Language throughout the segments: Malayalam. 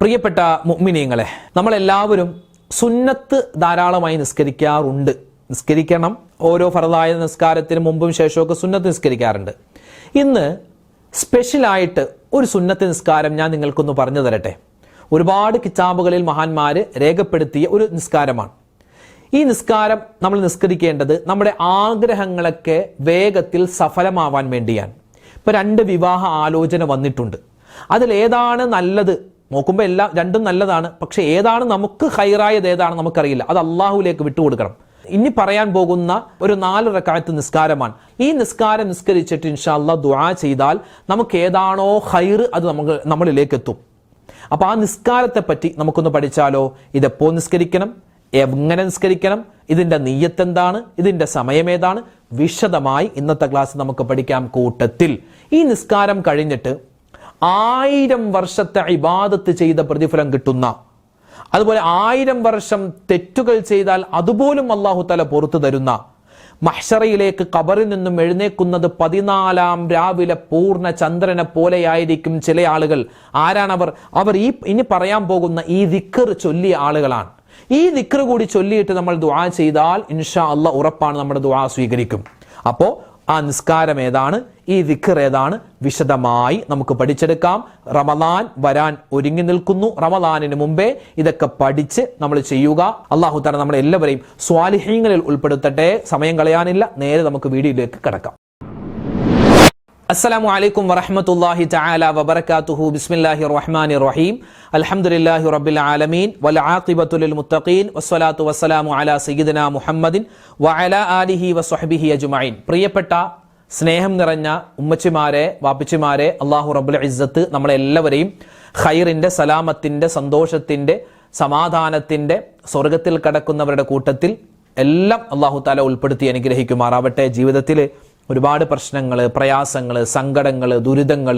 പ്രിയപ്പെട്ട മുഗ്മിനിയങ്ങളെ നമ്മളെല്ലാവരും സുന്നത്ത് ധാരാളമായി നിസ്കരിക്കാറുണ്ട്. നിസ്കരിക്കണം ഓരോ ഫറദായ നിസ്കാരത്തിന് മുമ്പും ശേഷമൊക്കെ സുന്നത്ത് നിസ്കരിക്കാറുണ്ട്. ഇന്ന് സ്പെഷ്യലായിട്ട് ഒരു സുന്നത്ത് നിസ്കാരം ഞാൻ നിങ്ങൾക്കൊന്ന് പറഞ്ഞു തരട്ടെ. ഒരുപാട് കിതാബുകളിൽ മഹാന്മാർ രേഖപ്പെടുത്തിയ ഒരു നിസ്കാരമാണ്. ഈ നിസ്കാരം നമ്മൾ നിസ്കരിക്കേണ്ടത് നമ്മുടെ ആഗ്രഹങ്ങളൊക്കെ വേഗത്തിൽ സഫലമാവാൻ വേണ്ടിയാണ്. ഇപ്പൊ രണ്ട് വിവാഹ ആലോചന വന്നിട്ടുണ്ട്. അതിലേതാണ് നല്ലത് നോക്കുമ്പോൾ എല്ലാം രണ്ടും നല്ലതാണ്. പക്ഷെ ഏതാണ് നമുക്ക് ഹൈറായത് ഏതാണ് നമുക്കറിയില്ല. അത് അള്ളാഹുലേക്ക് വിട്ടുകൊടുക്കണം. ഇനി പറയാൻ പോകുന്ന ഒരു നാല് റക്കായത്ത് നിസ്കാരമാണ്. ഈ നിസ്കാരം നിസ്കരിച്ചിട്ട് ഇൻഷാല്ല ദുആ ചെയ്താൽ നമുക്ക് ഏതാണോ ഹൈർ അത് നമുക്ക് നമ്മളിലേക്ക് എത്തും അപ്പൊ ആ നിസ്കാരത്തെ പറ്റി നമുക്കൊന്ന് പഠിച്ചാലോ? ഇതെപ്പോ നിസ്കരിക്കണം? എങ്ങനെ നിസ്കരിക്കണം? ഇതിന്റെ നീയത്ത് എന്താണ് ഇതിന്റെ സമയം ഏതാണ് വിശദമായി ഇന്നത്തെ ക്ലാസ് നമുക്ക് പഠിക്കാം കൂട്ടത്തിൽ. ഈ നിസ്കാരം കഴിഞ്ഞിട്ട് ആയിരം വർഷത്തെ ഇബാദത്ത് ചെയ്ത പ്രതിഫലം കിട്ടുന്ന അതുപോലെ ആയിരം വർഷം തെറ്റുകൾ ചെയ്താൽ അതുപോലും അള്ളാഹു തല പുറത്തു തരുന്ന മഹ്ഷറയിലേക്ക് കബറിൽ നിന്നും എഴുന്നേക്കുന്നത് പതിനാലാം രാവിലെ പൂർണ ചന്ദ്രനെ പോലെയായിരിക്കും ചില ആളുകൾ. ആരാണവർ അവർ? ഈ ഇനി പറയാൻ പോകുന്ന ഈ ദിക്കർ ചൊല്ലിയ ആളുകളാണ്. ഈ ദിക്കർ കൂടി ചൊല്ലിയിട്ട് നമ്മൾ ദുആ ചെയ്താൽ ഇൻഷാ അല്ല ഉറപ്പാണ് നമ്മുടെ ദുആ സ്വീകരിക്കും. അപ്പോൾ ആ നിസ്കാരം ഏതാണ്? ഈ ദിക്കർ ഏതാണ്? വിശദമായി നമുക്ക് പഠിച്ചെടുക്കാം. റമദാൻ വരാൻ ഒരുങ്ങി നിൽക്കുന്നു. റമദാനിന് മുമ്പേ ഇതൊക്കെ പഠിച്ച് നമ്മൾ ചെയ്യുക. അള്ളാഹു താല നമ്മളെ എല്ലാവരെയും സ്വാലിഹ്യങ്ങളിൽ ഉൾപ്പെടുത്തട്ടെ. സമയം കളയാനില്ല. നേരെ നമുക്ക് വീഡിയോയിലേക്ക് കിടക്കാം. അസ്സലാമു അലൈക്കും വറഹ്മത്തുള്ളാഹി തആല വബറകാതുഹു. ബിസ്മില്ലാഹിർ റഹ്മാനിർ റഹീം. അൽഹംദുലില്ലാഹി റബ്ബിൽ ആലമീൻ. വൽ ആഖിബത്തു ലിൽ മുത്തഖീൻ. വസ്സലാത്തു വസ്സലാമു അലാ സയ്യിദിനാ മുഹമ്മദിൻ വഅലാ ആലിഹി വസ്വഹ്ബിഹി അജ്മഈൻ. പ്രിയപ്പെട്ട സ്നേഹം നിറഞ്ഞ ഉമ്മച്ചിമാരെ വാപ്പിച്ചിമാരെ അള്ളാഹു റബുൽ ഇസ്സത്ത് നമ്മളെല്ലാവരെയും ഖൈറിന്റെ സലാമത്തിന്റെ സന്തോഷത്തിന്റെ സമാധാനത്തിന്റെ സ്വർഗത്തിൽ കടക്കുന്നവരുടെ കൂട്ടത്തിൽ എല്ലാം അള്ളാഹു താല ഉൾപ്പെടുത്തി അനുഗ്രഹിക്കുമാറാവട്ടെ. ജീവിതത്തിൽ ഒരുപാട് പ്രശ്നങ്ങൾ പ്രയാസങ്ങൾ സങ്കടങ്ങൾ ദുരിതങ്ങൾ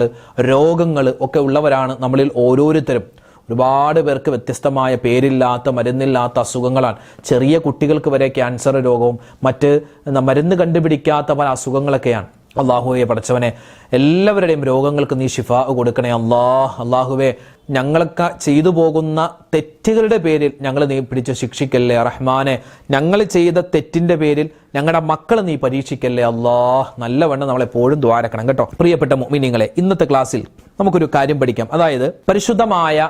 രോഗങ്ങൾ ഒക്കെ ഉള്ളവരാണ് നമ്മളിൽ ഓരോരുത്തരും. ഒരുപാട് പേർക്ക് വ്യത്യസ്തമായ പേരില്ലാത്ത മരുന്നില്ലാത്ത അസുഖങ്ങളാണ്. ചെറിയ കുട്ടികൾക്ക് വരെ ക്യാൻസർ രോഗവും മറ്റ് മരുന്ന് കണ്ടുപിടിക്കാത്ത പല അസുഖങ്ങളൊക്കെയാണ്. അള്ളാഹുവെ പഠിച്ചവനെ എല്ലാവരുടെയും രോഗങ്ങൾക്ക് നീ ശിഫ കൊടുക്കണേ അള്ളാഹ് അള്ളാഹുവെ ഞങ്ങളൊക്കെ ചെയ്തു പോകുന്ന തെറ്റുകളുടെ പേരിൽ ഞങ്ങൾ നീ പിടിച്ച് ശിക്ഷിക്കല്ലേ റഹ്മാനെ? ഞങ്ങൾ ചെയ്ത തെറ്റിന്റെ പേരിൽ ഞങ്ങളുടെ മക്കളെ നീ പരീക്ഷിക്കല്ലേ അള്ളാഹ് നല്ലവണ്ണം നമ്മളെപ്പോഴും ദ്വാരക്കണം കേട്ടോ. പ്രിയപ്പെട്ട മിനിങ്ങളെ ഇന്നത്തെ ക്ലാസ്സിൽ നമുക്കൊരു കാര്യം പഠിക്കാം. അതായത് പരിശുദ്ധമായ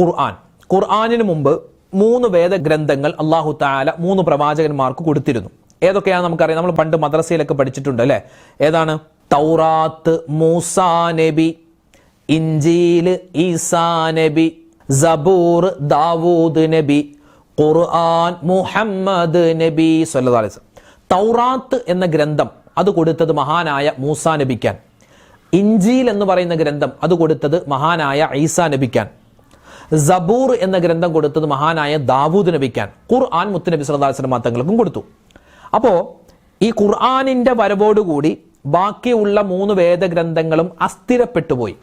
ഖുർആൻ. ഖുർആാനിന് മുമ്പ് മൂന്ന് വേദഗ്രന്ഥങ്ങൾ അള്ളാഹു താല മൂന്ന് പ്രവാചകന്മാർക്ക് കൊടുത്തിരുന്നു. ഏതൊക്കെയാണ് നമുക്കറിയാം. നമ്മൾ പണ്ട് മദ്രസയിലൊക്കെ പഠിച്ചിട്ടുണ്ട് അല്ലേ? ഏതാണ്? തൗറാത്ത് മൂസാ നബി ഇഞ്ചീൽ ഈസാ നബി സബൂർ ദാവൂദ് നബി ഖുർആൻ മുഹമ്മദ് നബി സ്വല്ലിസ് തൗറാത്ത് എന്ന ഗ്രന്ഥം അത് കൊടുത്തത് മഹാനായ മൂസാ നബിക്കാൻ ഇഞ്ചീൽ എന്ന് പറയുന്ന ഗ്രന്ഥം അത് കൊടുത്തത് മഹാനായ ഈസാ നബിക്കാൻ സബൂർ എന്ന ഗ്രന്ഥം കൊടുത്തത് മഹാനായ ദാവൂദ് നബിക്കാൻ ഖുർആൻ മുത്തുനബി വസല്ലം തങ്ങൾക്കും കൊടുത്തു. അപ്പോ ഈ ഖുർആാനിന്റെ വരവോടുകൂടി ബാക്കിയുള്ള മൂന്ന് വേദഗ്രന്ഥങ്ങളും അസ്ഥിരപ്പെട്ടു പോയി.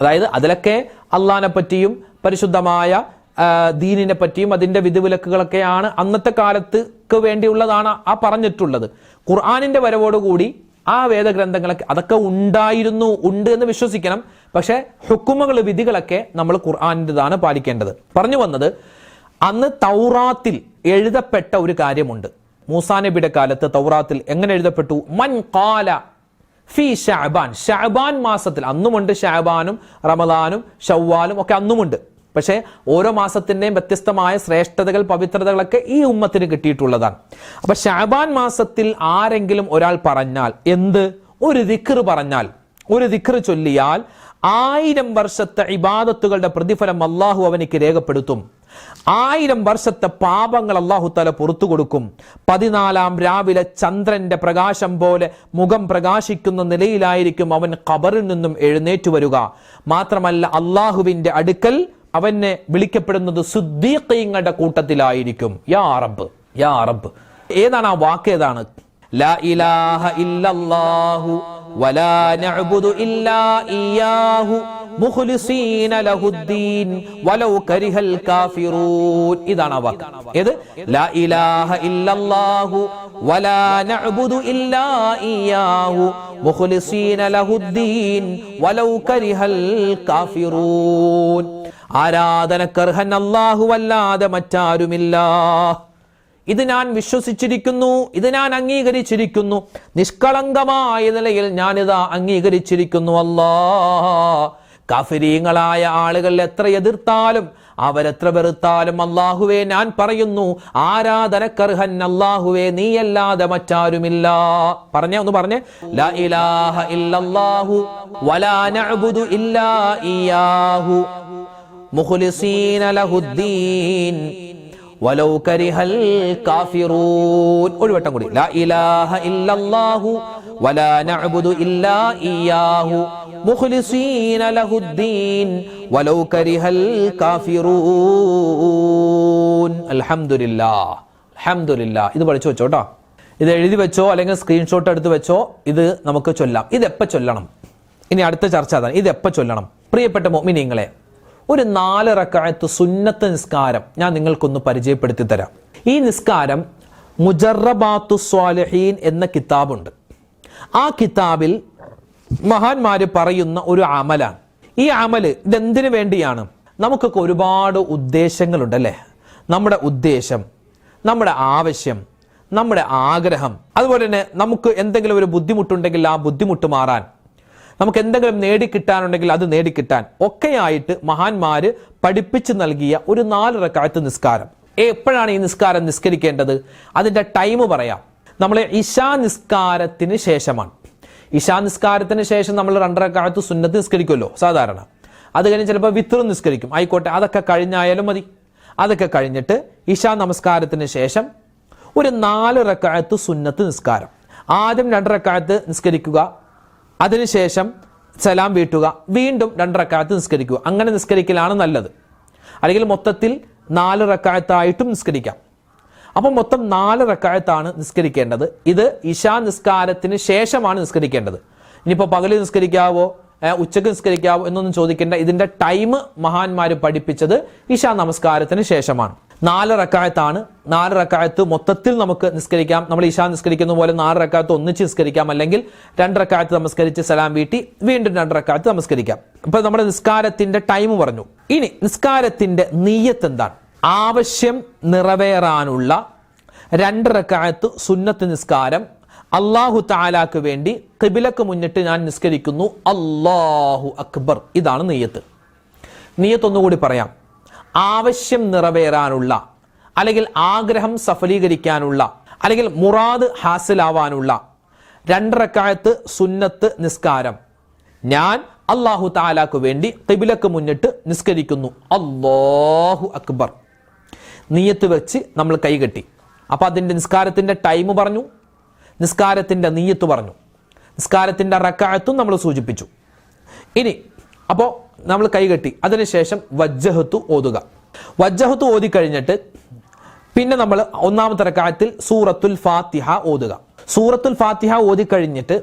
അതായത് അതിലൊക്കെ അള്ളഹാനെ പറ്റിയും പരിശുദ്ധമായ ദീനിനെ പറ്റിയും അതിന്റെ വിധിവിലക്കുകളൊക്കെയാണ് അന്നത്തെ കാലത്ത് വേണ്ടിയുള്ളതാണ് ആ പറഞ്ഞിട്ടുള്ളത്. ഖുർആാനിന്റെ വരവോടുകൂടി ആ വേദഗ്രന്ഥങ്ങളൊക്കെ അതൊക്കെ ഉണ്ടായിരുന്നു ഉണ്ട് എന്ന് വിശ്വസിക്കണം. പക്ഷെ ഹുക്കുമകൾ വിധികളൊക്കെ നമ്മൾ ഖുർആാനിന്റെതാണ് പാലിക്കേണ്ടത്. പറഞ്ഞു വന്നത് അന്ന് തൗറാത്തിൽ എഴുതപ്പെട്ട ഒരു കാര്യമുണ്ട്. മൂസാ നബിയുടെ കാലത്ത് തൗറാത്തിൽ എങ്ങനെ എഴുതപ്പെട്ടു? മൻ കാല ഫി ഷാബാൻ ഷാബാൻ മാസത്തിൽ അന്നുമുണ്ട് ഷാബാനും റമദാനും ഷവ്വാലും ഒക്കെ അന്നുമുണ്ട്. പക്ഷേ ഓരോ മാസത്തിന്റെയും വ്യത്യസ്തമായ ശ്രേഷ്ഠതകൾ പവിത്രതകളൊക്കെ ഈ ഉമ്മത്തിന് കിട്ടിയിട്ടുള്ളതാണ്. അപ്പൊ ഷാബാൻ മാസത്തിൽ ആരെങ്കിലും ഒരാൾ പറഞ്ഞാൽ എന്ത്? ഒരു ദിക്ർ പറഞ്ഞാൽ. ഒരു ദിക്ർ ചൊല്ലിയാൽ ആയിരം വർഷത്തെ ഇബാദത്തുകളുടെ പ്രതിഫലം അള്ളാഹു അവനിക്ക് രേഖപ്പെടുത്തും. ആയിരം വർഷത്തെ പാപങ്ങൾ അള്ളാഹു തല പുറത്തു കൊടുക്കും. പതിനാലാം രാവിലെ ചന്ദ്രന്റെ പ്രകാശം പോലെ മുഖം പ്രകാശിക്കുന്ന നിലയിലായിരിക്കും അവൻ ഖബറിൽ നിന്നും എഴുന്നേറ്റു വരിക. മാത്രമല്ല അള്ളാഹുവിന്റെ അടുക്കൽ അവനെ വിളിക്കപ്പെടുന്നത് സുദ്ദീഖീങ്ങളുടെ കൂട്ടത്തിലായിരിക്കും. യാ അറബ് യാ അറബ് ഏതാണ് ആ വാക്ക് ഏതാണ്? ലാ ഇലാഹ ഇല്ലല്ലാഹു വലാ إياه ഇല്ലാ له الدين ലഹുദ്ദീൻ വലൗ കരിഹൽ കാഫിറൂൻ. ഇതാണ് ആ لا إله ലാ ഇലാഹ ഇല്ലല്ലാഹു വലാ إلا ഇല്ലാ مخلصين له ലഹുദ്ദീൻ വലൗ കരിഹൽ കാഫിറൂൻ. ആരാധനക്കർഹൻ അല്ലാഹു അല്ലാതെ മറ്റാരുമില്ല. ഇത് ഞാൻ വിശ്വസിച്ചിരിക്കുന്നു ഇത് ഞാൻ അംഗീകരിച്ചിരിക്കുന്നു. നിഷ്കളങ്കമായ നിലയിൽ ഞാനിതാ അംഗീകരിച്ചിരിക്കുന്നു അല്ലാ. കാഫിരീങ്ങളായ ആളുകൾ എത്ര എതിർത്താലും അവരെത്ര വെറുത്താലും അള്ളാഹുവേ ഞാൻ പറയുന്നു ആരാധനക്കർഹൻ അല്ലാഹുവേ നീയല്ലാതെ മറ്റാരുമില്ല. പറഞ്ഞേ ഒന്ന് പറഞ്ഞേ. ലാ ഇലാഹ ഇല്ലല്ലാഹു വലാ നഅബുദു ഇല്ലാ ഇയാഹു. ലഹുദ്ദീൻ. വലൗ കരിഹൽ കാഫിറൂൻ. ഒരു വട്ടം കൂടി. ലാ ഇലാഹ ഇല്ലല്ലാഹു വലാ നഅബുദു ഇല്ലാ ഇയ്യാഹു. മുഖ്ലിസീന ലഹുദ്ദീൻ. വലൗ കരിഹൽ കാഫിറൂൻ. അൽഹംദുലില്ലാഹ് അൽഹംദുലില്ലാഹ് ഇത് പഠിച്ചു വെച്ചോ കേട്ടോ ഇത് എഴുതി വെച്ചോ അല്ലെങ്കിൽ സ്ക്രീൻഷോട്ട് എടുത്ത് വെച്ചോ. ഇത് നമുക്ക് ചൊല്ലാം. ഇത് എപ്പോൾ ചൊല്ലണം? ഇനി അടുത്ത ചർച്ച അതാണ്. ഇത് എപ്പോൾ ചൊല്ലണം? പ്രിയപ്പെട്ട മോമിനിങ്ങളെ ഒരു നാല് റക്കായത്ത് സുന്നത്ത് നിസ്കാരം ഞാൻ നിങ്ങൾക്കൊന്ന് പരിചയപ്പെടുത്തി തരാം. ഈ നിസ്കാരം മുജറബാത്തു സ്വാലഹീൻ എന്ന കിതാബുണ്ട്. ആ കിതാബിൽ മഹാന്മാര് പറയുന്ന ഒരു അമലാണ്. ഈ അമൽ ഇതെന്തിനു വേണ്ടിയാണ്? നമുക്കൊക്കെ ഒരുപാട് ഉദ്ദേശങ്ങളുണ്ട് അല്ലേ നമ്മുടെ ഉദ്ദേശം നമ്മുടെ ആവശ്യം നമ്മുടെ ആഗ്രഹം. അതുപോലെ തന്നെ നമുക്ക് എന്തെങ്കിലും ഒരു ബുദ്ധിമുട്ടുണ്ടെങ്കിൽ ആ ബുദ്ധിമുട്ട് മാറാൻ നമുക്ക് എന്തെങ്കിലും നേടിക്കിട്ടാനുണ്ടെങ്കിൽ അത് നേടിക്കിട്ടാൻ ഒക്കെയായിട്ട് മഹാന്മാര് പഠിപ്പിച്ചു നൽകിയ ഒരു നാല് റക്കായത്ത് നിസ്കാരം. എപ്പോഴാണ് ഈ നിസ്കാരം നിസ്കരിക്കേണ്ടത്? അതിന്റെ ടൈം പറയാം. നമ്മൾ ഇശാ നിസ്കാരത്തിന് ശേഷമാണ്. ഇശാ നിസ്കാരത്തിന് ശേഷം നമ്മൾ രണ്ടരക്കാലത്ത് സുന്നത്ത് നിസ്കരിക്കുമല്ലോ സാധാരണ. അത് കഴിഞ്ഞ് ചിലപ്പോൾ വിത്തർ നിസ്കരിക്കും. ആയിക്കോട്ടെ അതൊക്കെ കഴിഞ്ഞായാലും മതി. അതൊക്കെ കഴിഞ്ഞിട്ട് ഇശാ നമസ്കാരത്തിന് ശേഷം ഒരു നാല് റക്കാലത്ത് സുന്നത്ത് നിസ്കാരം. ആദ്യം രണ്ടരക്കാലത്ത് നിസ്കരിക്കുക അതിനുശേഷം സലാം വീട്ടുക വീണ്ടും രണ്ട് റക്കായത്ത് നിസ്കരിക്കുക. അങ്ങനെ നിസ്കരിക്കലാണ് നല്ലത്. അല്ലെങ്കിൽ മൊത്തത്തിൽ നാല് റക്കായത്തായിട്ടും നിസ്കരിക്കാം. അപ്പം മൊത്തം നാല് റക്കായത്താണ് നിസ്കരിക്കേണ്ടത്. ഇത് ഇശാ നിസ്കാരത്തിന് ശേഷമാണ് നിസ്കരിക്കേണ്ടത്. ഇനിയിപ്പോൾ പകൽ നിസ്കരിക്കാവോ ഉച്ചയ്ക്ക് നിസ്കരിക്കാവോ എന്നൊന്നും ചോദിക്കേണ്ട. ഇതിന്റെ ടൈം മഹാന്മാർ പഠിപ്പിച്ചത് ഇശാ നമസ്കാരത്തിന് ശേഷമാണ്. നാല് റക്കായത്താണ്. നാല് റക്കായത്ത് മൊത്തത്തിൽ നമുക്ക് നിസ്കരിക്കാം. നമ്മൾ ഇശാ നിസ്കരിക്കുന്ന പോലെ നാല് റക്കായത്ത് ഒന്നിച്ച് നിസ്കരിക്കാം. അല്ലെങ്കിൽ രണ്ട് റക്കായത്ത് നമസ്കരിച്ച് സലാം വീട്ടി വീണ്ടും രണ്ട് റക്കായത്ത് നമസ്കരിക്കാം ഇപ്പൊ നമ്മുടെ നിസ്കാരത്തിന്റെ ടൈം പറഞ്ഞു. ഇനി നിസ്കാരത്തിന്റെ നീയത്ത് എന്താണ്? ആവശ്യം നിറവേറാനുള്ള രണ്ട് റക്കായത്ത് സുന്നത്ത് നിസ്കാരം അള്ളാഹു താലാക്ക് വേണ്ടി കിബിലക്ക് മുന്നിട്ട് ഞാൻ നിസ്കരിക്കുന്നു. അള്ളാഹു അക്ബർ. ഇതാണ് നെയ്യത്ത് നീയത്ത് ഒന്നുകൂടി പറയാം. ആവശ്യം നിറവേറാനുള്ള അല്ലെങ്കിൽ ആഗ്രഹം സഫലീകരിക്കാനുള്ള അല്ലെങ്കിൽ മുറാദ് ഹാസിലാവാനുള്ള രണ്ടരക്കാലത്ത് സുന്നത്ത് നിസ്കാരം ഞാൻ അള്ളാഹു താലാക്ക് വേണ്ടി കിബിലക്ക് മുന്നിട്ട് നിസ്കരിക്കുന്നു. അള്ളാഹു അക്ബർ. നീയത്ത് വെച്ച് നമ്മൾ കൈകെട്ടി അപ്പോൾ അതിന്റെ നിസ്കാരത്തിന്റെ ടൈം പറഞ്ഞു. നിസ്കാരത്തിന്റെ നീയത്ത് പറഞ്ഞു. നിസ്കാരത്തിന്റെ റക്കായത്തും നമ്മൾ സൂചിപ്പിച്ചു. ഇനി അപ്പോൾ നമ്മൾ കൈകെട്ടി അതിനുശേഷം വജ്ജഹത്തു ഓതുക. വജ്ജഹത്തു ഓതി കഴിഞ്ഞിട്ട് പിന്നെ നമ്മൾ ഒന്നാമത്തെ റക്കായത്തിൽ സൂറത്തുൽ ഫാത്തിഹ ഓതുക. സൂറത്തുൽ ഫാത്തിഹ ഓതി കഴിഞ്ഞിട്ട്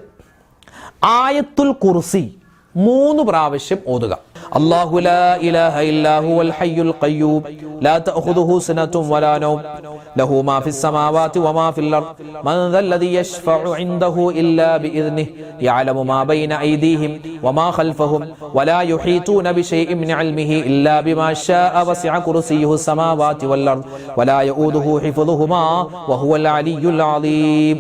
ആയത്തുൽ കുർസി മൂന്ന് പ്രാവശ്യം ഓതുക. അല്ലാഹു ലാ ഇലാഹ ഇല്ലാ ഹുവൽ ഹയ്യുൽ ഖയ്യൂം ലാ തഅഖുദുഹു സിനത്തും വലാ നൗം. ലഹു മാ ഫിസ് സമാവാതി വമാ ഫിൽ അർദ്. മൻ ദല്ലദി യശ്ഫഉ ഇൻദഹു ഇല്ലാ ബിഇذنിഹി യഅലമു മാ ബൈന ഐദീഹിം വമാ ഖൽഫഹും. വലാ യുഹീതൂന ബിശൈഇൻ മിൻ ഇൽമിഹി ഇല്ലാ ബിമാ ശാഅ വസിഅ കുർസിയുഹു സമാവാതി വൽ അർദ്. വലാ യഊദുഹു ഹിഫ്ദുഹുമാ വഹുവൽ അലിയ്യുൽ അലീം.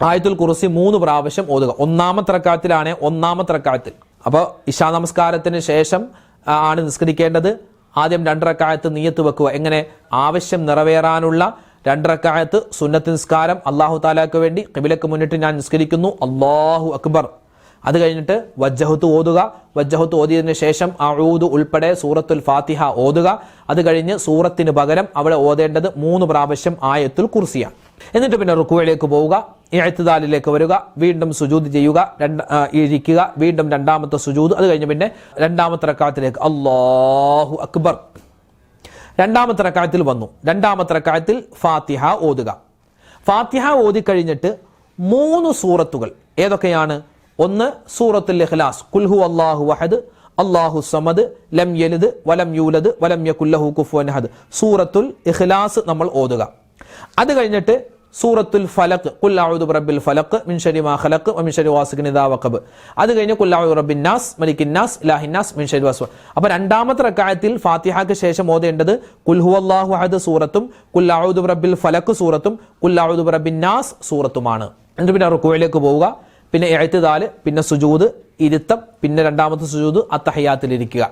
ആയത്തുൽ കുറിസി മൂന്ന് പ്രാവശ്യം ഓതുക. ഒന്നാമത്തെ റക്കാത്തിലാണ് ഒന്നാമത്തെ റക്കാത്തിൽ അപ്പോൾ ഇശാ നമസ്കാരത്തിന് ശേഷം ആണ് നിസ്കരിക്കേണ്ടത്. ആദ്യം രണ്ടരക്കായത്ത് നീയത്ത് വെക്കുക. എങ്ങനെ? ആവശ്യം നിറവേറാനുള്ള രണ്ടരക്കായത്ത് സുന്നത്ത് നിസ്കാരം അള്ളാഹു താലാക്ക് വേണ്ടി കിബിലക്ക് മുന്നിട്ട് ഞാൻ നിസ്കരിക്കുന്നു. അള്ളാഹു അക്ബർ. അത് കഴിഞ്ഞിട്ട് വജ്ജഹത്ത് ഓതുക. വജ്ജഹത്ത് ഓതിയതിനു ശേഷം അഴൂദ് ഉൾപ്പെടെ സൂറത്തുൽ ഫാത്തിഹ ഓതുക. അത് കഴിഞ്ഞ് സൂറത്തിന് പകരം അവിടെ ഓതേണ്ടത് മൂന്ന് പ്രാവശ്യം ആയത്തുൽ കുർസിയ എന്നിട്ട് പിന്നെ റുക്കുവയിലേക്ക് പോവുക. എഴുത്തുദാലിലേക്ക് വരിക വീണ്ടും സുജൂദ് ചെയ്യുക രണ്ട് ഇരിക്കുക വീണ്ടും രണ്ടാമത്തെ സുജൂദ് അത് കഴിഞ്ഞ് പിന്നെ രണ്ടാമത്തെ റക്കാത്തിലേക്ക്. അള്ളാഹു അക്ബർ. രണ്ടാമത്തെ റക്കാത്തിൽ വന്നു. രണ്ടാമത്തെ റക്കാത്തിൽ ഫാത്തിഹ ഓതുക. ഫാത്തിഹ ഓതി കഴിഞ്ഞിട്ട് മൂന്ന് സൂറത്തുകൾ. ഏതൊക്കെയാണ്? ഒന്ന് സൂറത്തുൽ ഇഖ്ലാസ്. കുൽഹു അള്ളാഹു വഹദ് അള്ളാഹു സമദ് ലം യലിദ് വലം യൂലദ് വലം യകുല്ലഹു കുഫുവൻ അഹദ്. സൂറത്തുൽ ഇഖ്ലാസ് നമ്മൾ ഓതുക. അത് കഴിഞ്ഞിട്ട് സൂറത്തുൽ ഫലക്ക് കുല്ലാഹുദു റബ്ബിൽ ഫലക്ക് മിൻഷരി മാ ഖലഖ് വ മിൻ ഷരി വാസിഖിൻ ഇദാ വഖബ്. അത് കഴിഞ്ഞ് കുല്ലാഹു റബ്ബിൻ നാസ് മലിക്കിൻ നാസ് ഇലാഹിൻ നാസ് മിൻഷരി വാസ്. അപ്പോൾ രണ്ടാമത്തെ റക്അത്തിൽ ഫാത്തിഹയ്ക്ക് ശേഷം ഓതേണ്ടത് കുൽ ഹുവല്ലാഹു അഹദ് സൂറത്തും കുല്ലാഹുദു റബ്ബിൽ ഫലക്ക് സൂറത്തും കുല്ലാഹുദു റബ്ബിൻ നാസ് സൂറത്തുമാണ്. എന്നിട്ട് പിന്നെ റുക്കുവയിലേക്ക് പോവുക. പിന്നെ എഴുത്തുതാൽ പിന്നെ സുജൂദ് ഇരുത്തം പിന്നെ രണ്ടാമത്തെ സുജൂദ് അത്തഹയാത്തിലിരിക്കുക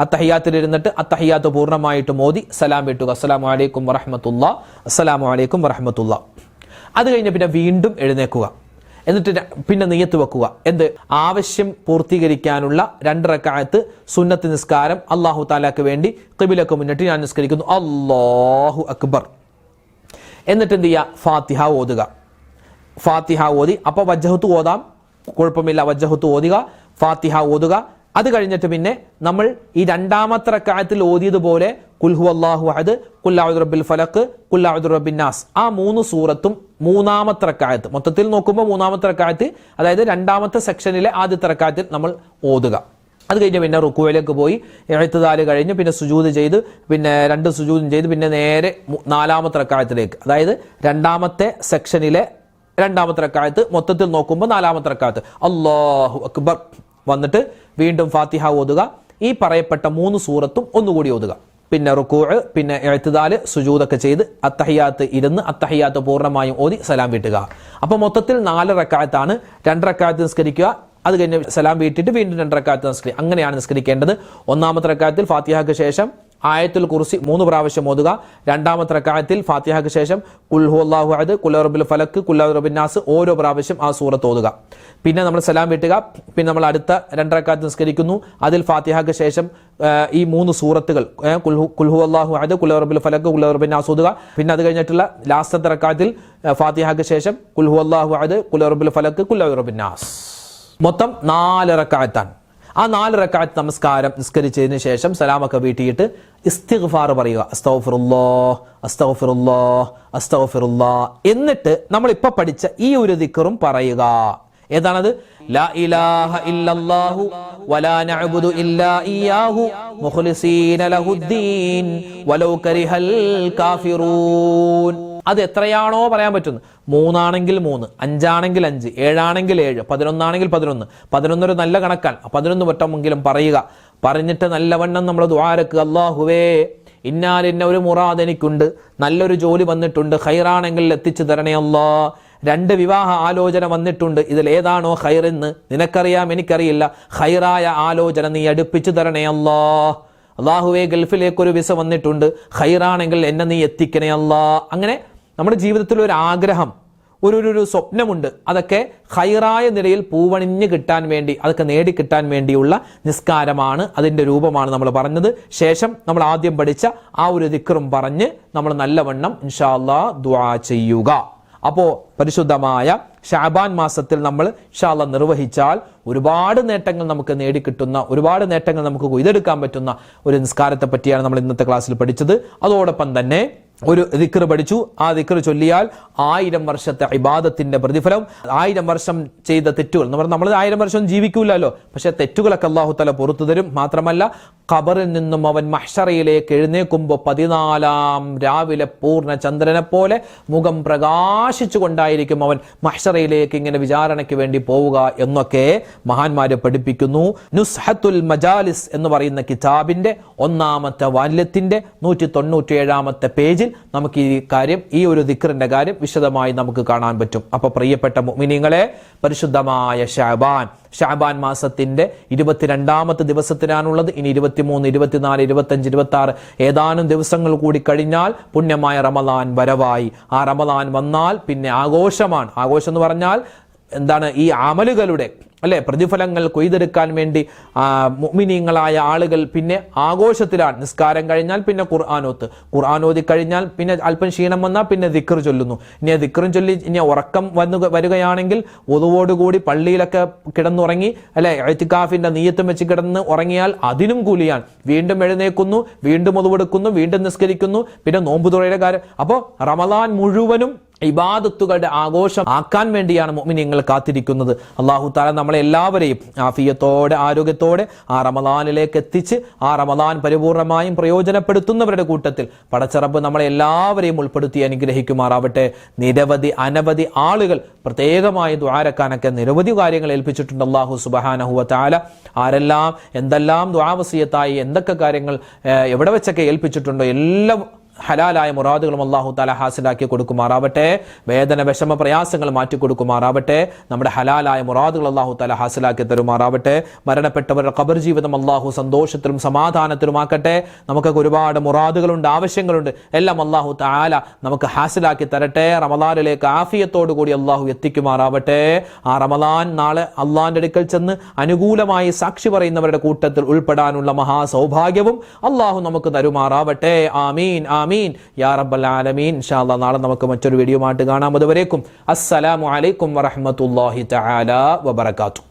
അത്തഹിയാത്തിലിരുന്നിട്ട് അത്തഹിയാത്ത് പൂർണമായിട്ട് മോദി. സലാം വിട്ടുക അസ്സലാമു അലൈക്കും വറഹമത്തുള്ള. അസ്സലാമു അലൈക്കും വറഹമത്തുള്ള. അത് കഴിഞ്ഞ് പിന്നെ വീണ്ടും എഴുന്നേക്കുക എന്നിട്ട് പിന്നെ നെയ്യത്ത് വെക്കുക. എന്ത്? ആവശ്യം പൂർത്തീകരിക്കാനുള്ള രണ്ടരക്കാലത്ത് സുന്നത്ത് നിസ്കാരം അള്ളാഹു താലാക്ക് വേണ്ടി കിബിലൊക്കെ മുന്നിട്ട് ഞാൻ നിസ്കരിക്കുന്നു. അള്ളാഹു അക്ബർ. എന്നിട്ട് എന്ത് ചെയ്യുക ഫാത്തിഹ ഓതുക. ഫാത്തിഹ ഓതി. അപ്പോൾ വജ്ജഹത്ത് ഓതാം. കുഴപ്പമില്ല. വജ്ജഹത്ത് ഓതുക. ഫാത്തിഹ ഓതുക. അത് കഴിഞ്ഞിട്ട് പിന്നെ നമ്മൾ ഈ രണ്ടാമത്തെ റക്കായത്തിൽ ഓതിയതുപോലെ കുൽഹു അള്ളാഹു അഹദ് കുല്ലാഹുദ് റബ്ബിൽ ഫലക്ക് കുല്ലാഹുദ് നാസ്. ആ മൂന്ന് സൂറത്തും മൂന്നാമത്തെ റക്കായത്ത് മൊത്തത്തിൽ നോക്കുമ്പോൾ മൂന്നാമത്തെ റക്കായത്ത് അതായത് രണ്ടാമത്തെ സെക്ഷനിലെ ആദ്യത്തെ റക്കായത്തിൽ നമ്മൾ ഓതുക. അത് കഴിഞ്ഞ് പിന്നെ റുക്കുവിലേക്ക് പോയി എഴുത്തുതാൽ കഴിഞ്ഞ് പിന്നെ സുജൂത് ചെയ്ത് പിന്നെ രണ്ട് സുജൂതും ചെയ്ത് പിന്നെ നേരെ നാലാമത്തെ റക്കായത്തിലേക്ക് അതായത് രണ്ടാമത്തെ സെക്ഷനിലെ രണ്ടാമത്തെ റക്കായത്ത് മൊത്തത്തിൽ നോക്കുമ്പോൾ നാലാമത്തെ റക്കായത്ത് അള്ളാഹു അക്ബർ. വന്നിട്ട് വീണ്ടും ഫാത്തിഹ ഓതുക. ഈ പറയപ്പെട്ട മൂന്ന് സൂറത്തും ഒന്നുകൂടി ഓതുക. പിന്നെ റുക്കൂഴ് പിന്നെ എഴുത്തുതാൽ സുജൂതൊക്കെ ചെയ്ത് അത്തഹിയാത്ത് ഇരുന്ന് അത്തഹിയാത്ത് പൂർണമായും ഓതി സലാം വീട്ടുക. അപ്പൊ മൊത്തത്തിൽ നാല് റക്കായത്താണ്. രണ്ട് റക്കായത്ത് നിസ്കരിക്കുക. അത് കഴിഞ്ഞ് സലാം വീട്ടിട്ട് വീണ്ടും രണ്ട് റക്കായത്ത് നിസ്കരി അങ്ങനെയാണ് നിസ്കരിക്കേണ്ടത്. ഒന്നാമത്തെ റക്കായത്തിൽ ഫാത്തിഹയ്ക്ക് ശേഷം ആയത്തുൽ കുർസി മൂന്ന് പ്രാവശ്യം ഓതുക. രണ്ടാമത്തെ റക്കായത്തിൽ ഫാത്തിഹയ്ക്ക് ശേഷം കുൽഹു അള്ളാഹു അഹദ് കുല്ലറബുൽ ഫലക്ക് കുല്ലറബിൻ നാസ് ഓരോ പ്രാവശ്യം ആ സൂറത്ത് ഓതുക. പിന്നെ നമ്മൾ സലാം വീട്ടുക. പിന്നെ നമ്മൾ അടുത്ത രണ്ടരക്കാലത്ത് നിസ്കരിക്കുന്നു. അതിൽ ഫാത്തിഹയ്ക്ക് ശേഷം ഈ മൂന്ന് സൂറത്തുകൾ കുൽഹു അള്ളാഹു അഹദ് കുല്ലറബുൽ ഫലക്ക് കുല്ലറബിൻ നാസ് ഓതുക. പിന്നെ അത് കഴിഞ്ഞിട്ടുള്ള ലാസ്റ്റത്തെ റക്കാത്തിൽ ഫാത്തിഹയ്ക്ക് ശേഷം കുൽഹു അള്ളാഹു അഹദ് കുല്ലറബുൽ ഫലക്ക് കുല്ലറബിൻ നാസ്. മൊത്തം നാല് റക്കായത്താണ്. ആ നാല് റക്കാത്ത് നമസ്കാരം നിസ്കരിച്ചതിന് ശേഷം സലാമൊക്കെ വീട്ടിയിട്ട് ഇസ്തിഗ്ഫാർ പറയുക അസ്തൗഫിറുല്ലോ അസ്തൗഫിറുല്ലോ അസ്തൗഫിറുല്ലാ എന്നിട്ട് നമ്മൾ ഇപ്പൊ പഠിച്ച ഈ ഒരു ദിക്കറും പറയുക. ഏതാണത്? ലാ ഇലാഹ ഇല്ലല്ലാഹു വലാ നഅബുദു ഇല്ലാ മുഖ്ലിസീന ലഹുദ്ദീൻ വലൗ കരിഹൽ കാഫിറൂൻ. അത് എത്രയാണോ പറയാൻ പറ്റുന്നത് മൂന്നാണെങ്കിൽ മൂന്ന് അഞ്ചാണെങ്കിൽ അഞ്ച് ഏഴാണെങ്കിൽ ഏഴ് പതിനൊന്നാണെങ്കിൽ പതിനൊന്ന്. പതിനൊന്നൊരു നല്ല കണക്കാൻ പതിനൊന്ന് വട്ടമെങ്കിലും പറയുക. പറഞ്ഞിട്ട് നല്ലവണ്ണം നമ്മൾ ദ്വാരക്ക് അള്ളാഹുവേ ഇന്നാലിന്ന ഒരു മുറാദ് എനിക്കുണ്ട്. നല്ലൊരു ജോലി വന്നിട്ടുണ്ട്. ഹൈറാണെങ്കിൽ എത്തിച്ചു തരണേ അല്ലാ. രണ്ട് വിവാഹ ആലോചന വന്നിട്ടുണ്ട്. ഇതിൽ ഏതാണോ ഹൈറെന്ന് നിനക്കറിയാം എനിക്കറിയില്ല. ഹൈറായ ആലോചന നീ അടുപ്പിച്ചു തരണേ അല്ലാ. അള്ളാഹുവെ ഗൾഫിലേക്ക് ഒരു വിസ വന്നിട്ടുണ്ട്. ഹൈറാണെങ്കിൽ എന്നെ നീ എത്തിക്കണേ അല്ലാ. അങ്ങനെ നമ്മുടെ ജീവിതത്തിൽ ഒരു ആഗ്രഹം ഒരു ഒരു- സ്വപ്നമുണ്ട്. അതൊക്കെ ഹൈറായ നിലയിൽ പൂവണിഞ്ഞ് കിട്ടാൻ വേണ്ടി അതൊക്കെ നേടിക്കിട്ടാൻ വേണ്ടിയുള്ള നിസ്കാരമാണ് അതിന്റെ രൂപമാണ് നമ്മൾ പറഞ്ഞത്. ശേഷം നമ്മൾ ആദ്യം പഠിച്ച ആ ഒരു ദിക്റും പറഞ്ഞ് നമ്മൾ നല്ലവണ്ണം ഇൻഷാ ദ്വാ ചെയ്യുക. അപ്പോൾ പരിശുദ്ധമായ ഷാബാൻ മാസത്തിൽ നമ്മൾ ഷാല നിർവഹിച്ചാൽ ഒരുപാട് നേട്ടങ്ങൾ നമുക്ക് നേടിക്കിട്ടുന്ന ഒരുപാട് നേട്ടങ്ങൾ നമുക്ക് കൊയ്തെടുക്കാൻ പറ്റുന്ന ഒരു നിസ്കാരത്തെ പറ്റിയാണ് നമ്മൾ ഇന്നത്തെ ക്ലാസ്സിൽ പഠിച്ചത്. അതോടൊപ്പം തന്നെ ഒരു ദിക്കർ പഠിച്ചു. ആ ദിക്കർ ചൊല്ലിയാൽ ആയിരം വർഷത്തെ ഇബാദത്തിന്റെ പ്രതിഫലം ആയിരം വർഷം ചെയ്ത തെറ്റുകൾ എന്ന് പറഞ്ഞാൽ നമ്മൾ ആയിരം വർഷം ജീവിക്കൂലല്ലോ. പക്ഷെ തെറ്റുകളൊക്കെ അള്ളാഹു തല പുറത്തു തരും. മാത്രമല്ല ഖബറിൽ നിന്നും അവൻ മഹ്ഷറയിലേക്ക് എഴുന്നേക്കുമ്പോൾ പതിനാലാം രാവിലെ പൂർണ ചന്ദ്രനെ പോലെ മുഖം പ്രകാശിച്ചു കൊണ്ടായിരിക്കും അവൻ മഹ്ഷറയിലേക്ക് ഇങ്ങനെ വിചാരണയ്ക്ക് വേണ്ടി പോവുക എന്നൊക്കെ മഹാന്മാരെ പഠിപ്പിക്കുന്നു. നുസ്ഹത്തുൽ മജാലിസ് എന്ന് പറയുന്ന കിതാബിന്റെ ഒന്നാമത്തെ വാല്യത്തിന്റെ നൂറ്റി തൊണ്ണൂറ്റി ഏഴാമത്തെ പേജിൽ നമുക്ക് ഈ കാര്യം ഈ ഒരു ദിക്റിന്റെ കാര്യം വിശദമായി നമുക്ക് കാണാൻ പറ്റും. അപ്പൊ പ്രിയപ്പെട്ട മുഅ്മിനീങ്ങളെ പരിശുദ്ധമായ ഷാബാൻ. ഷാബാൻ മാസത്തിന്റെ ഇരുപത്തിരണ്ടാമത്തെ ദിവസത്തിനാണുള്ളത്. ഇനി ഇരുപത്തിമൂന്ന് ഇരുപത്തിനാല് ഇരുപത്തഞ്ച് ഇരുപത്തി ആറ് ഏതാനും ദിവസങ്ങൾ കൂടി കഴിഞ്ഞാൽ പുണ്യമായ റമദാൻ വരവായി. ആ റമദാൻ വന്നാൽ പിന്നെ ആഘോഷമാണ്. ആഘോഷം എന്ന് പറഞ്ഞാൽ എന്താണ്? ഈ അമലുകളുടെ അല്ലെ? പ്രതിഫലങ്ങൾ കൊയ്തെടുക്കാൻ വേണ്ടി ആ, മുഅ്മിനീങ്ങളായ ആളുകൾ പിന്നെ ആഘോഷത്തിലാണ്. നിസ്കാരം കഴിഞ്ഞാൽ പിന്നെ ഖുർആാനോത്ത് ഖുർആാനോതി കഴിഞ്ഞാൽ പിന്നെ അല്പം ക്ഷീണം വന്നാൽ പിന്നെ ദിക്കർ ചൊല്ലുന്നു. ഇനി ആ ദിക്റും ചൊല്ലി ഇനി ഉറക്കം വന്നു വരികയാണെങ്കിൽ ഒതുവോടുകൂടി പള്ളിയിലൊക്കെ കിടന്നുറങ്ങി അല്ലെ? എഴുത്തിക്കാഫിന്റെ നീയത്തും വെച്ച് കിടന്ന് ഉറങ്ങിയാൽ അതിനും കൂലിയാണ്. വീണ്ടും എഴുന്നേക്കുന്നു വീണ്ടും ഒതുവെടുക്കുന്നു വീണ്ടും നിസ്കരിക്കുന്നു പിന്നെ നോമ്പ് തുറയുടെ കാര്യം. അപ്പോൾ റമദാൻ മുഴുവനും ഇബാദത്തുകളുടെ ആഘോഷം ആക്കാൻ വേണ്ടിയാണ് മുഅ്മിനീങ്ങൾ കാത്തിരിക്കുന്നത്. അള്ളാഹു താല നമ്മളെ എല്ലാവരെയും ആഫിയത്തോടെ ആരോഗ്യത്തോടെ ആ റമദാനിലേക്ക് എത്തിച്ച് ആ റമദാൻ പരിപൂർണമായും പ്രയോജനപ്പെടുത്തുന്നവരുടെ കൂട്ടത്തിൽ പടച്ചറബ് നമ്മളെ എല്ലാവരെയും ഉൾപ്പെടുത്തി അനുഗ്രഹിക്കുമാറാവട്ടെ. നിരവധി അനവധി ആളുകൾ പ്രത്യേകമായി ദ്വാരക്കാനൊക്കെ നിരവധി കാര്യങ്ങൾ ഏൽപ്പിച്ചിട്ടുണ്ട് അള്ളാഹു സുബഹാനഹുവ താല ആരെല്ലാം എന്തെല്ലാം ദ്വാവസീയത്തായി എന്തൊക്കെ കാര്യങ്ങൾ എവിടെ വെച്ചൊക്കെ ഏൽപ്പിച്ചിട്ടുണ്ടോ എല്ലാം ഹലാലായ മുറാദുകളും അള്ളാഹു താല ഹാസിലാക്കി കൊടുക്കുമാറാവട്ടെ. വേദന വിഷമ പ്രയാസങ്ങൾ മാറ്റി കൊടുക്കുമാറാവട്ടെ. നമ്മുടെ ഹലാലായ മുറാദുകൾ അള്ളാഹു താല ഹാസിലാക്കി തരുമാറാവട്ടെ. മരണപ്പെട്ടവരുടെ ഖബർ ജീവിതം അള്ളാഹു സന്തോഷത്തിലും സമാധാനത്തിലുമാക്കട്ടെ നമുക്കൊക്കെ ഒരുപാട് മുറാദുകളുണ്ട് ആവശ്യങ്ങളുണ്ട്. എല്ലാം അള്ളാഹു താല നമുക്ക് ഹാസിലാക്കി തരട്ടെ. റമദാനിലേക്ക് ആഫിയത്തോടു കൂടി അള്ളാഹു എത്തിക്കുമാറാവട്ടെ. ആ റമദാൻ നാളെ അള്ളാഹിന്റെ അടുക്കൽ ചെന്ന് അനുകൂലമായി സാക്ഷി പറയുന്നവരുടെ കൂട്ടത്തിൽ ഉൾപ്പെടാനുള്ള മഹാസൗഭാഗ്യവും അള്ളാഹു നമുക്ക് തരുമാറാവട്ടെ. ആമീൻ ആമീൻ. യാ റബ്ബൽ ആലമീൻ. ഇൻഷാ അല്ലാഹ് നാളെ നമുക്ക് മറ്റൊരു വീഡിയോ ആയിട്ട് കാണാം. അതുവരേക്കും അസ്സലാമു അലൈക്കും വറഹ്മത്തുള്ളാഹി തആല വബറകാതുഹു.